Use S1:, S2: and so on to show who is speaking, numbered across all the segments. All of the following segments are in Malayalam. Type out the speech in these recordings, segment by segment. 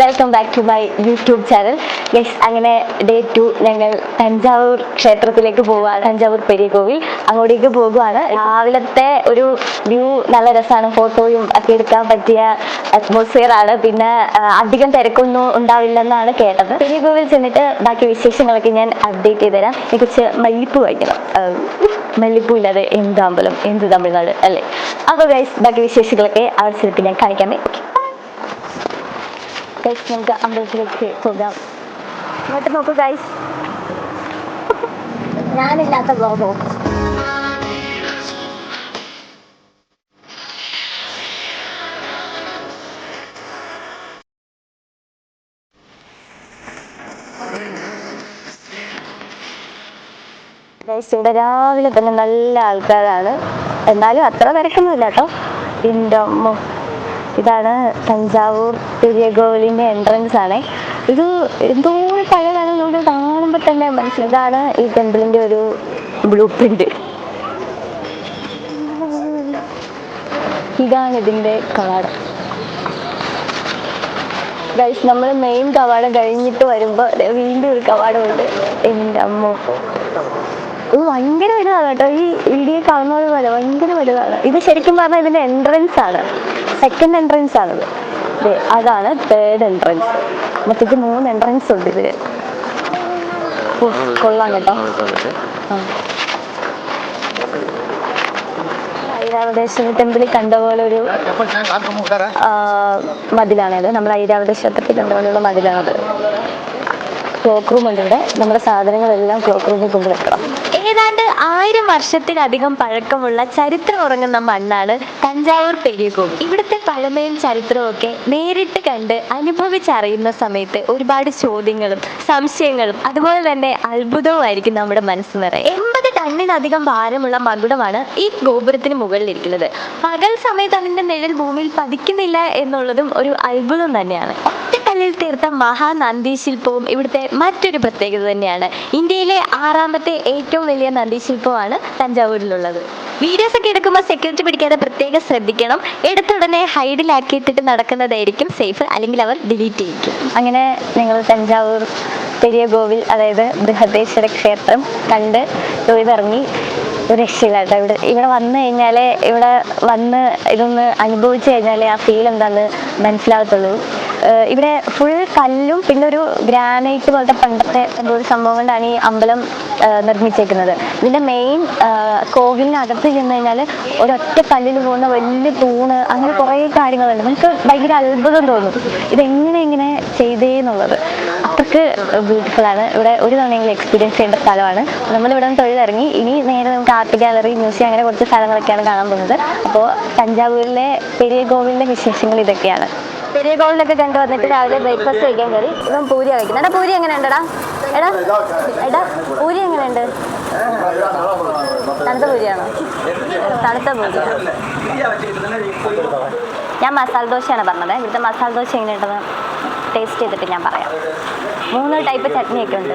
S1: Welcome back to my YouTube channel yes അങ്ങനെ ഡേ ടു ഞങ്ങൾ തഞ്ചാവൂർ ക്ഷേത്രത്തിലേക്ക് പോവുകയാണ് തഞ്ചാവൂർ പെരിയ കോവിൽ അങ്ങോട്ടേക്ക് പോകുവാണ്. രാവിലത്തെ ഒരു വ്യൂ നല്ല രസമാണ്. ഫോട്ടോയും ഒക്കെ എടുക്കാൻ പറ്റിയ അറ്റ്മോസ്ഫിയർ ആണ്. പിന്നെ അധികം തിരക്കൊന്നും ഉണ്ടാവില്ലെന്നാണ് കേട്ടത്. പെരിയ കോവിൽ ചെന്നിട്ട് ബാക്കി വിശേഷങ്ങളൊക്കെ ഞാൻ അപ്ഡേറ്റ് ചെയ്ത് തരാം കുറച്ച് മല്ലിപ്പൂ വായിക്കണം. മല്ലിപ്പൂ ഇല്ലാതെ എന്ത് അമ്പലം? എന്ത് തമിഴ്നാട്? അല്ലേ? അപ്പോൾ ഗൈസ് ബാക്കി വിശേഷങ്ങളൊക്കെ അവിടെ ചെന്നിട്ട് ഞാൻ കാണിക്കാമേ ഗൈസ് നമുക്ക് അമ്പലത്തിലേക്ക് പോകാം ഇങ്ങോട്ട് നോക്കൂ ഗൈസ് ഞാനില്ലാത്ത ബ്ലോഗോ ഇവിടെ രാവിലെ തന്നെ നല്ല ആൾക്കാരാണ്. എന്നാലും അത്ര തിരക്കൊന്നുമില്ല കേട്ടോ. അമ്മോ ഇതാണ് തഞ്ചാവൂർ പെരിയ കോവിലിന്റെ എൻട്രൻസ് ആണ്. ഇത് എന്തോ പഴയതാണ് നമുക്ക് കാണുമ്പോൾ തന്നെ മനസ്സിലാവും. ഇതാണ് ഈ ടെമ്പിളിന്റെ ഒരു ബ്ലൂ പ്രിന്റ് ഇതാണ് ഇതിന്റെ കവാടം. ഗൈസ് നമ്മൾ മെയിൻ കവാടം കഴിഞ്ഞിട്ട് വരുമ്പോൾ വീണ്ടും ഒരു കവാടമുണ്ട്. എന്റെ അമ്മ. ഇത് ഭയങ്കര വലുതാണ് കേട്ടോ. ഈ ഇടിയെ കാണുന്നത് പോലെ ഭയങ്കര വലുതാണ്. ഇത് ശരിക്കും പറഞ്ഞാൽ ഇതിന്റെ എൻട്രൻസ് ആണ്. സെക്കൻഡ് എൻട്രൻസ് ആണത്. അതാണ് തേർഡ് എൻട്രൻസ് മൊത്തത്തിൽ മൂന്ന് എൻട്രൻസ് ഉണ്ട് ഇതിൽ ഓ, കൊള്ളാം കേട്ടോ. ഐരാവതേശ്വര ടെമ്പിളിൽ കണ്ട പോലെ ഒരു ആ, നമ്മുടെ നമ്മൾ ഐരാവത ക്ഷേത്രത്തിൽ കണ്ട പോലെയുള്ള മതിലാണത്. ക്ലോക്ക് റൂം ഉണ്ട് ഇവിടെ. നമ്മുടെ സാധനങ്ങളെല്ലാം ക്ലോക്ക് റൂമിൽ കൊണ്ടുവെക്കണം. ആയിരം വർഷത്തിലധികം പഴക്കമുള്ള ചരിത്രം ഉറങ്ങുന്ന മണ്ണാണ് തഞ്ചാവൂർ പെരിയകോവിൽ ഇവിടുത്തെ പഴമയും ചരിത്രവും ഒക്കെ നേരിട്ട് കണ്ട് അനുഭവിച്ചറിയുന്ന സമയത്ത് ഒരുപാട് ചോദ്യങ്ങളും സംശയങ്ങളും അതുപോലെ തന്നെ അത്ഭുതവുമായിരിക്കും നമ്മുടെ മനസ്സ് നിറയെ. എൺപത് ടണ്ണിലധികം ഭാരമുള്ള മകുടമാണ് ഈ ഗോപുരത്തിന് മുകളിലിരിക്കുന്നത് പകൽ സമയത്ത് അതിന്റെ നിഴൽ ഭൂമിയിൽ പതിക്കുന്നില്ല എന്നുള്ളതും ഒരു അത്ഭുതം തന്നെയാണ്. ഒറ്റക്കല്ലിൽ തീർത്ത മഹാനന്ദി ശില്പവും ഇവിടുത്തെ മറ്റൊരു പ്രത്യേകത തന്നെയാണ്. ഇന്ത്യയിലെ ആറാമത്തെ ഏറ്റവും വലിയ നന്ദി ശില്പമാണ് തഞ്ചാവൂരിലുള്ളത്. വീഡിയോസ് ഒക്കെ എടുക്കുമ്പോൾ സെക്യൂരിറ്റി പിടിക്കാതെ പ്രത്യേകം ശ്രദ്ധിക്കണം. എടുത്തുടനെ ഹൈഡിലാക്കിയിട്ടിട്ട് നടക്കുന്നതായിരിക്കും സേഫ് അല്ലെങ്കിൽ അവർ ഡിലീറ്റ് ചെയ്യിക്കും അങ്ങനെ നിങ്ങൾ തഞ്ചാവൂർ പെരിയ കോവിൽ അതായത് ബൃഹദേശ്വര ക്ഷേത്രം കണ്ട് തൊഴുതിറങ്ങി ഒരു രക്ഷയില്ലാട്ടോ. ഇവിടെ ഇവിടെ വന്നു കഴിഞ്ഞാൽ ഇവിടെ വന്ന് ഇതൊന്ന് അനുഭവിച്ചു കഴിഞ്ഞാൽ ആ ഫീൽ എന്താണെന്ന് മനസ്സിലാകത്തുള്ളൂ. ഇവിടെ ഫുൾ കല്ലും പിന്നെ ഒരു ഗ്രാനൈറ്റ് പോലത്തെ പണ്ടത്തെ ഒരു സംഭവം കൊണ്ടാണ് ഈ അമ്പലം നിർമ്മിച്ചേക്കുന്നത്. ഇതിന്റെ മെയിൻ കോവിലിനകത്ത് ചെന്ന് കഴിഞ്ഞാൽ ഒരൊറ്റ കല്ലിൽ പോകുന്ന വലിയ തൂണ് അങ്ങനെ കുറേ കാര്യങ്ങളുണ്ട്. നമുക്ക് ഭയങ്കര അത്ഭുതം തോന്നും. ഇതെങ്ങനെ ഇങ്ങനെ ചെയ്തേ എന്നുള്ളത്. അത്രയ്ക്ക് ബ്യൂട്ടിഫുൾ ആണ്. ഇവിടെ ഒരു തവണയെങ്കിലും എക്സ്പീരിയൻസ് ചെയ്യേണ്ട സ്ഥലമാണ്. നമ്മൾ ഇവിടെ നിന്ന് തൊഴിലിറങ്ങി. ഇനി നേരെ നമുക്ക് ആർട്ട് ഗാലറി മ്യൂസിയം അങ്ങനെ കുറച്ച് സ്ഥലങ്ങളൊക്കെയാണ് കാണാൻ പോകുന്നത്. അപ്പോൾ തഞ്ചാവൂരിലെ പെരിയ കോവിലിന്റെ വിശേഷങ്ങൾ ഇതൊക്കെയാണ്. പെരിയ കോവിലൊക്കെ കണ്ടു വന്നിട്ട് രാവിലെ ബ്രേക്ക്ഫാസ്റ്റ് കഴിക്കാൻ കയറി. ഇപ്പം പൂരി കഴിക്കുന്നത് എടാ പൂരി എങ്ങനെയുണ്ടടാ? എടാ എടാ പൂരി എങ്ങനെയുണ്ട്? തണുത്ത പൂരിയാണോ? തണുത്ത പൂരിയാണ് ഞാൻ മസാല ദോശയാണ് പറഞ്ഞത്. ഇവിടുത്തെ മസാല ദോശ എങ്ങനെയുണ്ടെന്ന് ടേസ്റ്റ് ചെയ്തിട്ട് ഞാൻ പറയാം. മൂന്ന് ടൈപ്പ് ചട്നിയൊക്കെ ഉണ്ട്.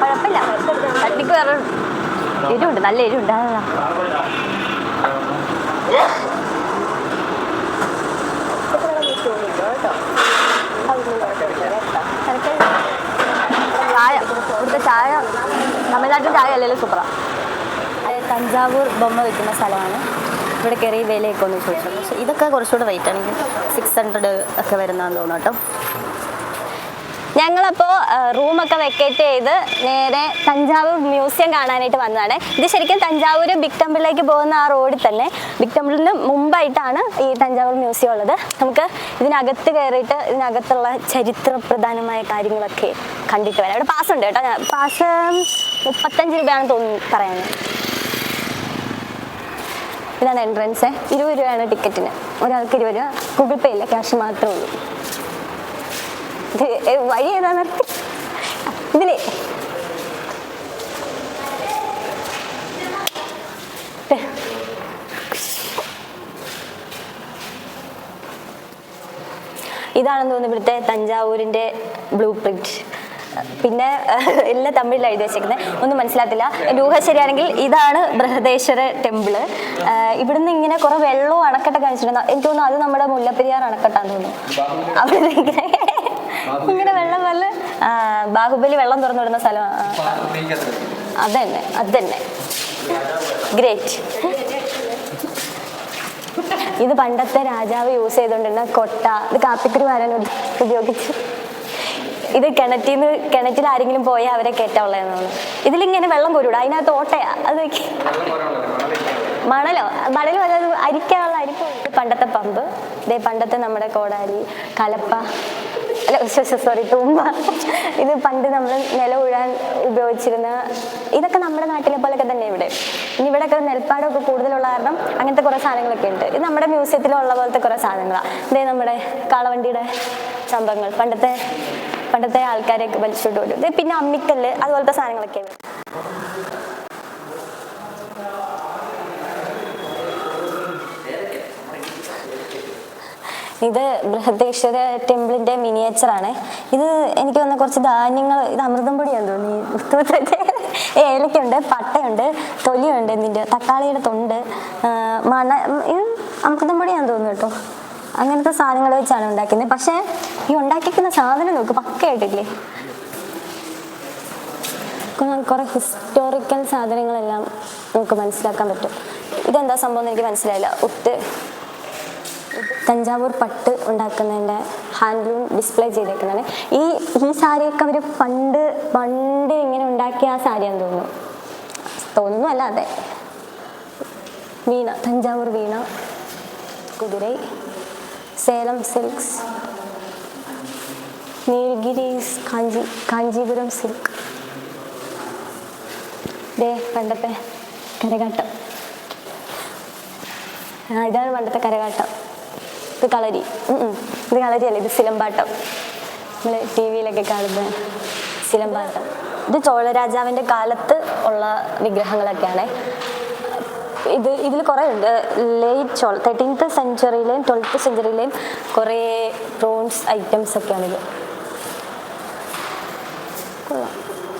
S1: കുഴപ്പമില്ല. ചട്നിക്ക് വേറെ എരിവുണ്ട്. നല്ല എരിവുണ്ട്. അതാ ചായ ഇവിടുത്തെ ചായ തമിഴ്നാട്ടിൽ ചായ അല്ലല്ലോ സൂപ്പറാണ് തഞ്ചാവൂർ ബൊമ്മ വെക്കുന്ന സ്ഥലമാണ്. ഇവിടെ കയറി വിലയൊക്കെ ഒന്ന് ചോദിച്ചു. പക്ഷേ ഇതൊക്കെ കുറച്ചുകൂടെ റേറ്റ് ആണെങ്കിൽ സിക്സ് ഹൺഡ്രഡ് ഒക്കെ വരുന്നതെന്ന് തോന്നുന്നു കേട്ടോ. ഞങ്ങളപ്പോൾ റൂമൊക്കെ വെക്കേറ്റ് ചെയ്ത് നേരെ തഞ്ചാവൂർ മ്യൂസിയം കാണാനായിട്ട് വന്നതാണ്. ഇത് ശരിക്കും തഞ്ചാവൂർ ബിഗ് ടെമ്പിളിലേക്ക് പോകുന്ന ആ റോഡിൽ തന്നെ. ബിഗ് ടെമ്പിളിന് മുമ്പായിട്ടാണ് ഈ തഞ്ചാവൂർ മ്യൂസിയം ഉള്ളത്. നമുക്ക് ഇതിനകത്ത് കയറിയിട്ട് ഇതിനകത്തുള്ള ചരിത്ര പ്രധാനമായ കാര്യങ്ങളൊക്കെ കണ്ടിട്ട് വരാം. ഇവിടെ പാസ് ഉണ്ട് കേട്ടോ. പാസ് മുപ്പത്തഞ്ച് രൂപയാണ് തോന്നുന്നു പറയുന്നത്. ഇതാണ് എൻട്രൻസ് ഇരുപത് രൂപയാണ് ടിക്കറ്റിന് ഒരാൾക്ക് ഇരുപത് രൂപ. ഗൂഗിൾ പേ ഇല്ല ക്യാഷ് മാത്രമേ ഉള്ളൂ. ഇത് ഏതാ നിർത്തി? ഇതിലേ. ഇതാണെന്ന് തോന്നുന്നു ഇവിടുത്തെ തഞ്ചാവൂരിന്റെ ബ്ലൂ പ്രിന്റ് പിന്നെ എല്ലാം തമിഴിൽ എഴുതി വെച്ചേക്കുന്നത് ഒന്നും മനസ്സിലാത്തില്ല എന്റെ ഊഹ ശരിയാണെങ്കിൽ ഇതാണ് ബൃഹദേശ്വര ടെമ്പിൾ ഇവിടുന്ന് ഇങ്ങനെ കുറെ വെള്ളവും അണക്കെട്ടൊക്കെ കാണിച്ചിട്ടുണ്ട്. എനിക്ക് തോന്നുന്നു അത് നമ്മുടെ മുല്ലപ്പെരിയാർ അണക്കെട്ടാന്ന് തോന്നുന്നു. അവിടെ ഇങ്ങനെ വെള്ളം വല്ല ബാഹുബലി വെള്ളം തുറന്നു വിടുന്ന സ്ഥലം അതന്നെ അതന്നെ. ഗ്രേറ്റ് ഇത് പണ്ടത്തെ രാജാവ് യൂസ് ചെയ്തുകൊണ്ടിരുന്ന കൊട്ട ഇത് കാപ്പിക്കുരു വരാൻ ഉപയോഗിച്ചു. ഇത് കിണറ്റിൽ നിന്ന് കിണറ്റിൽ ആരെങ്കിലും പോയാൽ അവരെ കയറ്റാനുള്ളതെന്നാണ് ഇതിലിങ്ങനെ വെള്ളം കോരൂടാ. അതിനകത്ത് ഓട്ടയാ. അത് മണലോ? മണലോ അതായത് അരിക്കാനുള്ള അരിപ്പ് പണ്ടത്തെ പമ്പ്. ഇതേ പണ്ടത്തെ നമ്മുടെ കോടാലി കലപ്പ. അല്ല സോറി തൂമ്പ ഇത് പണ്ട് നമ്മൾ നില ഉഴാൻ ഉപയോഗിച്ചിരുന്ന ഇതൊക്കെ നമ്മുടെ നാട്ടിലെ പോലെയൊക്കെ തന്നെ ഇവിടെ. ഇനി ഇവിടെയൊക്കെ നെൽപ്പാടമൊക്കെ കൂടുതലുള്ള കാരണം അങ്ങനത്തെ കുറേ സാധനങ്ങളൊക്കെ ഉണ്ട്. ഇത് നമ്മുടെ മ്യൂസിയത്തിലുള്ള പോലത്തെ കുറേ സാധനങ്ങളാണ് ഇതേ നമ്മുടെ കാളവണ്ടിയുടെ സംഭവങ്ങൾ. പണ്ടത്തെ പണ്ടത്തെ ആൾക്കാരെയൊക്കെ വലിച്ചിട്ട് വരും പിന്നെ അമ്മിക്കല്ല് അതുപോലത്തെ സാധനങ്ങളൊക്കെ ഇത് ബൃഹദേശ്വര ടെമ്പിളിന്റെ മിനിയേച്ചർ ആണ് ഇത് എനിക്ക് വന്ന കുറച്ച് ധാന്യങ്ങൾ ഇത് അമൃതം പൊടിയാന്ന് തോന്നി ഏലക്കുണ്ട് പട്ടയുണ്ട് തൊലിയുണ്ട് ഇതിന്റെ തക്കാളിയുടെ തൊണ്ട് മണ അമൃതം പൊടിയാന്ന് തോന്നുന്നു കേട്ടോ. അങ്ങനത്തെ സാധനങ്ങൾ വെച്ചാണ് ഉണ്ടാക്കുന്നത് പക്ഷേ ഈ ഉണ്ടാക്കിക്കുന്ന സാധനം നോക്ക് പക്കയായിട്ടില്ലേ? കുറെ ഹിസ്റ്റോറിക്കൽ സാധനങ്ങളെല്ലാം നമുക്ക് മനസ്സിലാക്കാൻ പറ്റും. ഇതെന്താ സംഭവം എന്ന് എനിക്ക് മനസ്സിലായില്ല. ഉട്ട് തഞ്ചാവൂർ പട്ട് ഉണ്ടാക്കുന്നതിന്റെ ഹാൻഡ്ലൂം ഡിസ്പ്ലേ ചെയ്തേക്കുന്നതാണ്. ഈ ഈ സാരിയൊക്കെ അവർ പണ്ട് പണ്ട് ഇങ്ങനെ ഉണ്ടാക്കിയ ആ സാരിയാന്ന് തോന്നുന്നു. തോന്നുന്നു അല്ല അതെ. വീണ തഞ്ചാവൂർ വീണ കുതിരൈ സേലം സിൽക്സ് നീൽഗിരീസ് കാഞ്ചി കാഞ്ചീപുരം സിൽക്ക്. ദേ പണ്ടത്തെ കരകാട്ടം. ഇതാണ് പണ്ടത്തെ കരകാട്ടം. ഇത് കളരി. ഇത് കളരിയല്ല? ഇത് സിലമ്പാട്ടം. നമ്മൾ ടി വിയിലൊക്കെ കാണുന്ന സിലമ്പാട്ടം. ഇത് ചോളരാജാവിന്റെ കാലത്ത് ഉള്ള വിഗ്രഹങ്ങളൊക്കെയാണ്. ഇത് ഇതിൽ കുറേ ഉണ്ട്. ലേറ്റ് ചോൾ തേർട്ടീൻത്ത് സെഞ്ചുറിയിലെയും ട്വൽത്ത് സെഞ്ചുറിയിലെയും കുറേ ബ്രോൺസ് ഐറ്റംസ് ഒക്കെയാണിത്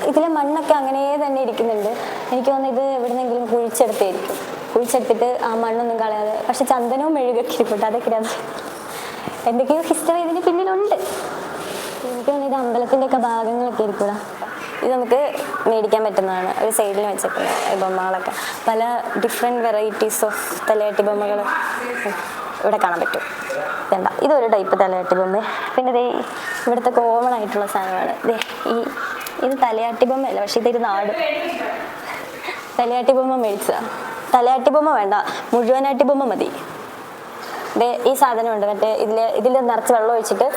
S1: ഇതിലെ മണ്ണൊക്കെ അങ്ങനെ തന്നെ ഇരിക്കുന്നുണ്ട്. എനിക്ക് തോന്നുന്നു ഇത് എവിടെന്നെങ്കിലും കുഴിച്ചെടുത്തായിരിക്കും കുഴിച്ചെടുത്തിട്ട് ആ മണ്ണൊന്നും കളയാതെ. പക്ഷെ ചന്ദനവും മെഴുകൊക്കെ ഇരിക്കട്ടെ അതൊക്കെ ഇതിനകത്ത് എന്തൊക്കെയോ ഹിസ്റ്ററി ഇതിന് പിന്നിലുണ്ട്. എനിക്ക് ഇത് അമ്പലത്തിന്റെ ഒക്കെ ഭാഗങ്ങളൊക്കെ ഇരിക്കൂടാ ഇത് നമുക്ക് മേടിക്കാൻ പറ്റുന്നതാണ്. ഒരു സൈഡിൽ ഈ ബൊമ്മകളൊക്കെ പല ഡിഫറെന്റ് വെറൈറ്റീസ് ഓഫ് തലയാട്ടി ബൊമ്മകൾ ഇവിടെ കാണാൻ പറ്റും. വേണ്ട. ഇതൊരു ടൈപ്പ് തലയാട്ടി ബൊമ്മ. പിന്നെ ദേ ഇവിടുത്തെ കോമൺ ആയിട്ടുള്ള സാധനമാണ്. ദേ ഈ ഇത് തലയാട്ടി ബൊമ്മയല്ല പക്ഷേ ഇതൊരു നാട്. തലയാട്ടി ബൊമ്മ മേടിച്ചതാ. തലയാട്ടി ബൊമ്മ വേണ്ട. മുഴുവനാട്ടി ബൊമ്മ മതി. ദേ ഈ സാധനം ഉണ്ട് മറ്റേ ഇതിൽ ഇതിൽ നിറച്ച് വെള്ളം ഒഴിച്ചിട്ട്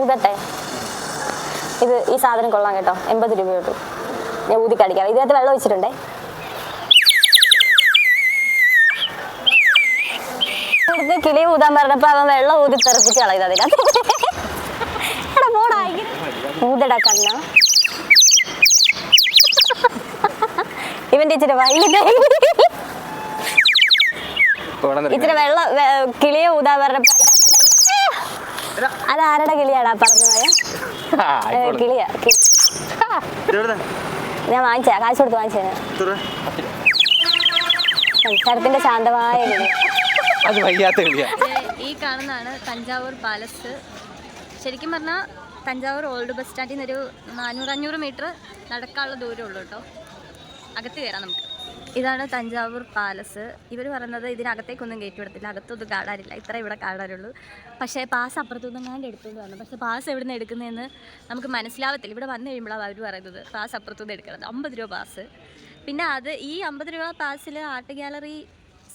S1: ഊതട്ടെ ഇത് ഈ സാധനം കൊള്ളാം കേട്ടോ. എൺപത് രൂപ കിട്ടും ഞാൻ ഊതി കടിക്കാം ഇതിനകത്ത് വെള്ളം ഒഴിച്ചിട്ടുണ്ടേ? ഇവിടുത്തെ കിളി ഊതാൻ പറഞ്ഞപ്പോ അവൻ വെള്ളം ഊതി തെറിപ്പിച്ച് കളയത് അതിനകത്ത്. ഊതടാ കണ്ണ. ഇവന്റെ ഇച്ചിരി വയലിന്റെ ഇച്ചിരി വെള്ളം കിളിയെ ഊതാ പറഞ്ഞ അതാരുടെ കിളിയാടാ പറഞ്ഞു പോയ ഏ, കിളിയാ കിളി. ഞാൻ വാങ്ങിച്ചാ കാശ് കൊടുത്ത് വാങ്ങിച്ചത്. ശരത്തിന്റെ ശാന്തമായ
S2: അത് വയ്യാത്ത കളിയാ.
S3: ഈ കാണുന്നതാണ് തഞ്ചാവൂർ പാലസ്. ശരിക്കും പറഞ്ഞാൽ തഞ്ചാവൂർ ഓൾഡ് ബസ് സ്റ്റാൻഡിൽ നിന്നൊരു നാനൂറ് അഞ്ഞൂറ് മീറ്റർ നടക്കാനുള്ള ദൂരമുള്ളൂ കേട്ടോ. അകത്ത് കയറാം നമുക്ക്. ഇതാണ് തഞ്ചാവൂർ പാലസ്. ഇവർ പറയുന്നത് ഇതിനകത്തേക്കൊന്നും കയറ്റി വിടത്തില്ല. അകത്തൊന്നും കാണാനില്ല. ഇത്ര ഇവിടെ കാണാനുള്ളൂ. പക്ഷേ പാസ് അപ്പുറത്തുനിന്നും ഞാൻ എടുത്തുകൊണ്ട് വന്നു പക്ഷേ പാസ് എവിടെ നിന്ന് എടുക്കുന്നതെന്ന് നമുക്ക് മനസ്സിലാവത്തില്ല. ഇവിടെ വന്നു കഴിയുമ്പോഴാണ് അവർ പറയുന്നത് പാസ് അപ്പുറത്തുനിന്ന് എടുക്കുന്നത് അമ്പത് രൂപ പാസ്. പിന്നെ അത് ഈ അമ്പത് രൂപ പാസിൽ ആർട്ട് ഗാലറി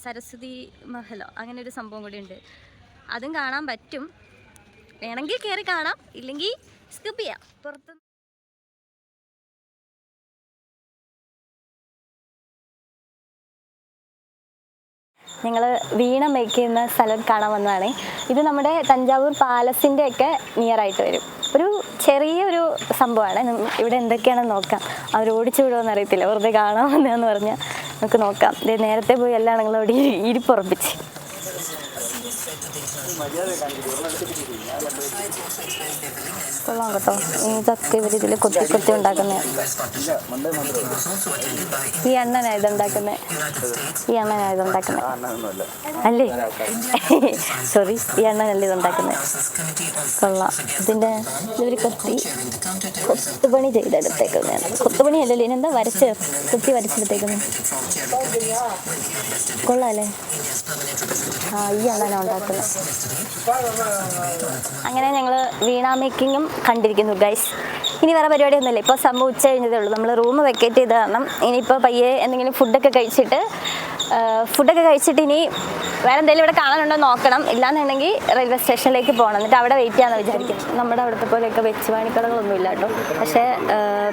S3: സരസ്വതി മഹലോ അങ്ങനെ ഒരു സംഭവം കൂടി ഉണ്ട്. അതും കാണാൻ പറ്റും. വേണമെങ്കിൽ കയറി കാണാം. ഇല്ലെങ്കിൽ സ്കിപ്പ് ചെയ്യാം. പുറത്ത്
S1: ഞങ്ങൾ വീണ മേക്ക് ചെയ്യുന്ന സ്ഥലം കാണാൻ വന്നതാണ്. ഇത് നമ്മുടെ തഞ്ചാവൂർ പാലസിന്റെ ഒക്കെ നിയർ ആയിട്ട് വരും. ഒരു ചെറിയൊരു സംഭവമാണ്. ഇവിടെ എന്തൊക്കെയാണെന്ന് നോക്കാം. അവർ ഓടിച്ചു വിടുമെന്ന് അറിയത്തില്ല. വെറുതെ കാണാൻ വന്നതെന്ന് പറഞ്ഞാൽ നമുക്ക് നോക്കാം. നേരത്തെ പോയി എല്ലാം ഞങ്ങൾ അവിടെ ഇരിപ്പുറപ്പിച്ച് കൊള്ളാം കേട്ടോ ഇതൊക്കെ ഇവർ ഇതിൽ കൊത്തി കൊത്തി ഉണ്ടാക്കുന്നത് ഈ എണ്ണനാ ഇതുണ്ടാക്കുന്നത് ഈ എണ്ണനാ ഇതുണ്ടാക്കുന്നത് അല്ലേ? സോറി ഈ എണ്ണനല്ല ഇതുണ്ടാക്കുന്നത് കൊള്ളാം. ഇതിന്റെ ഇവർ കൊത്തി കൊത്തുപണി ചെയ്തെടുത്തേക്കുന്നതാണ് കൊത്തുപണി അല്ലല്ലോ ഇനെന്താ വരച്ച് കൊത്തി വരച്ചെടുത്തേക്കുന്നത് കൊള്ളാല്ലേ ആ ഈ അണ്ണനാ ഉണ്ടാക്കുന്നത്. അങ്ങനെ ഞങ്ങൾ വീണ മേക്കിങ്ങും കണ്ടിരിക്കുന്നു ഗൈസ് ഇനി വേറെ പരിപാടിയൊന്നുമില്ല ഇപ്പോൾ സംഭവം ഉച്ച കഴിഞ്ഞതേ ഉള്ളൂ. നമ്മൾ റൂം വെക്കേറ്റ് ചെയ്ത് കാരണം ഇനിയിപ്പോൾ പയ്യെ എന്തെങ്കിലും ഫുഡൊക്കെ കഴിച്ചിട്ട് ഫുഡൊക്കെ കഴിച്ചിട്ട് ഇനി വേറെ എന്തെങ്കിലും ഇവിടെ കാണാനുണ്ടോ നോക്കണം. ഇല്ലാന്നുണ്ടെങ്കിൽ റെയിൽവേ സ്റ്റേഷനിലേക്ക് പോകണം എന്നിട്ട് അവിടെ വെയിറ്റ് ചെയ്യാമെന്ന് വിചാരിക്കും നമ്മുടെ അവിടുത്തെ പോലെയൊക്കെ വെച്ച് വാണിക്കടകളൊന്നും ഇല്ല കേട്ടോ. പക്ഷേ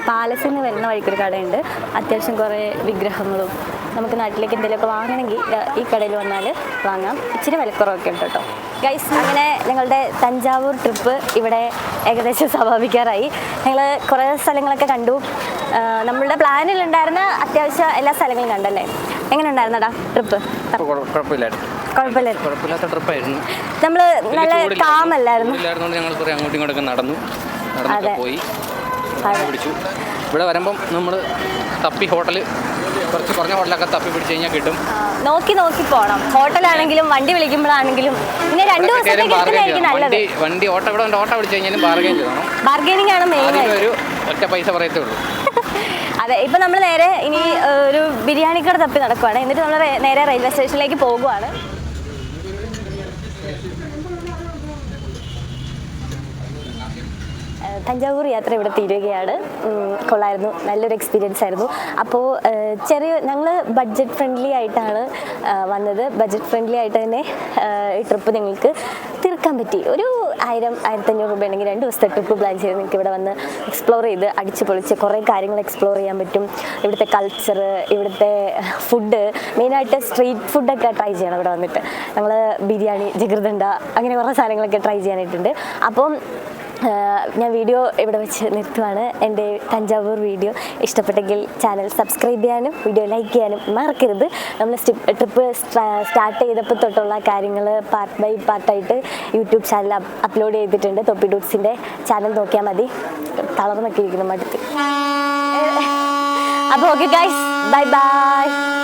S1: പാലസിൽ നിന്ന് വരുന്ന വഴിക്കൊരു കടയുണ്ട്. അത്യാവശ്യം കുറേ വിഗ്രഹങ്ങളും നമുക്ക് നാട്ടിലേക്ക് എന്തെങ്കിലുമൊക്കെ വാങ്ങണമെങ്കിൽ ഈ കടയിൽ വന്നാൽ വാങ്ങാം. ഇച്ചിരി വിലക്കുറവൊക്കെ ഉണ്ട് കേട്ടോ. ഗൈസ് അങ്ങനെ ഞങ്ങളുടെ തഞ്ചാവൂർ ട്രിപ്പ് ഇവിടെ ഏകദേശം സമാപിക്കാറായി. ഞങ്ങൾ കുറേ സ്ഥലങ്ങളൊക്കെ കണ്ടു. നമ്മളുടെ പ്ലാനിലുണ്ടായിരുന്ന അത്യാവശ്യം എല്ലാ സ്ഥലങ്ങളും കണ്ടല്ലേ? എങ്ങനെ ഉണ്ടായിരുന്നടാ ട്രിപ്പ്
S2: കുഴപ്പമില്ലാത്ത ട്രിപ്പായിരുന്നു
S1: നമ്മൾ നല്ല കാമല്ലായിരുന്നു
S2: ഞങ്ങൾ കുറേ അങ്ങോട്ടും ഇങ്ങോട്ടൊക്കെ നടന്നു. പോയി. പിടിച്ചു. ഇവിടെ വരുമ്പം നമ്മൾ തപ്പി ഹോട്ടൽ കുറച്ച് കുറഞ്ഞ ഹോട്ടലൊക്കെ തപ്പി പിടിച്ച് കഴിഞ്ഞാൽ കിട്ടും.
S1: നോക്കി നോക്കി പോകണം ഹോട്ടലാണെങ്കിലും വണ്ടി വിളിക്കുമ്പോഴാണെങ്കിലും പിന്നെ രണ്ടു ദിവസത്തേക്ക്. നല്ലത്.
S2: വണ്ടി വണ്ടി ഓട്ടോ ഇവിടെ ഓട്ടോ വിളിച്ചു കഴിഞ്ഞാലും ബാർഗൈൻ ചെയ്യണം.
S1: ബാർഗൈനിങ് ആണ് മെയിൻ
S2: ഒരു ഒറ്റ പൈസ പറയത്തേ ഉള്ളൂ.
S1: അതെ ഇപ്പൊ നമ്മൾ നേരെ ഇനി ഒരു ബിരിയാണിക്കട തപ്പി നടക്കുവാണ്. എന്നിട്ട് നമ്മൾ നേരെ റെയിൽവേ സ്റ്റേഷനിലേക്ക് പോകുവാണ്. തഞ്ചാവൂർ യാത്ര ഇവിടെ തീരുകയാണ്. കൊള്ളായിരുന്നു. നല്ലൊരു എക്സ്പീരിയൻസ് ആയിരുന്നു. അപ്പോൾ ചെറിയ ഞങ്ങൾ ബഡ്ജറ്റ് ഫ്രണ്ട്ലി ആയിട്ടാണ് വന്നത്. ബഡ്ജറ്റ് ഫ്രണ്ട്ലി ആയിട്ട് തന്നെ ഈ ട്രിപ്പ് നിങ്ങൾക്ക് തീർക്കാൻ പറ്റി. ഒരു ആയിരം ആയിരത്തഞ്ഞൂറ് രൂപ ഉണ്ടെങ്കിൽ രണ്ട് ദിവസത്തെ ട്രിപ്പ് പ്ലാൻ ചെയ്ത് നിങ്ങൾക്ക് ഇവിടെ വന്ന് എക്സ്പ്ലോർ ചെയ്ത് അടിച്ച് പൊളിച്ച് കുറേ കാര്യങ്ങൾ എക്സ്പ്ലോർ ചെയ്യാൻ പറ്റും. ഇവിടുത്തെ കൾച്ചർ ഇവിടുത്തെ ഫുഡ് മെയിനായിട്ട് സ്ട്രീറ്റ് ഫുഡൊക്കെ ട്രൈ ചെയ്യണം ഇവിടെ വന്നിട്ട്. ഞങ്ങൾ ബിരിയാണി ജഗൃതണ്ട അങ്ങനെ കുറേ സാധനങ്ങളൊക്കെ ട്രൈ ചെയ്യാനായിട്ടുണ്ട്. അപ്പം ഞാൻ വീഡിയോ ഇവിടെ വെച്ച് നിർത്തുവാണ്. എന്റെ തഞ്ചാവൂർ വീഡിയോ ഇഷ്ടപ്പെട്ടെങ്കിൽ ചാനൽ സബ്സ്ക്രൈബ് ചെയ്യാനും വീഡിയോ ലൈക്ക് ചെയ്യാനും മറക്കരുത്. നമ്മൾ ട്രിപ്പ് സ്റ്റാർട്ട് ചെയ്തപ്പോൾ തൊട്ടുള്ള കാര്യങ്ങൾ പാർട്ട് ബൈ പാർട്ടായിട്ട് യൂട്യൂബ് ചാനൽ അപ്ലോഡ് ചെയ്തിട്ടുണ്ട്. തൊപ്പി ഡൂട്ട്സിന്റെ ചാനൽ നോക്കിയാൽ മതി. തളർന്നൊക്കെ ഇരിക്കുന്നു മടുത്ത്. അപ്പോൾ ഓക്കെ ഗൈസ് ബൈ ബൈ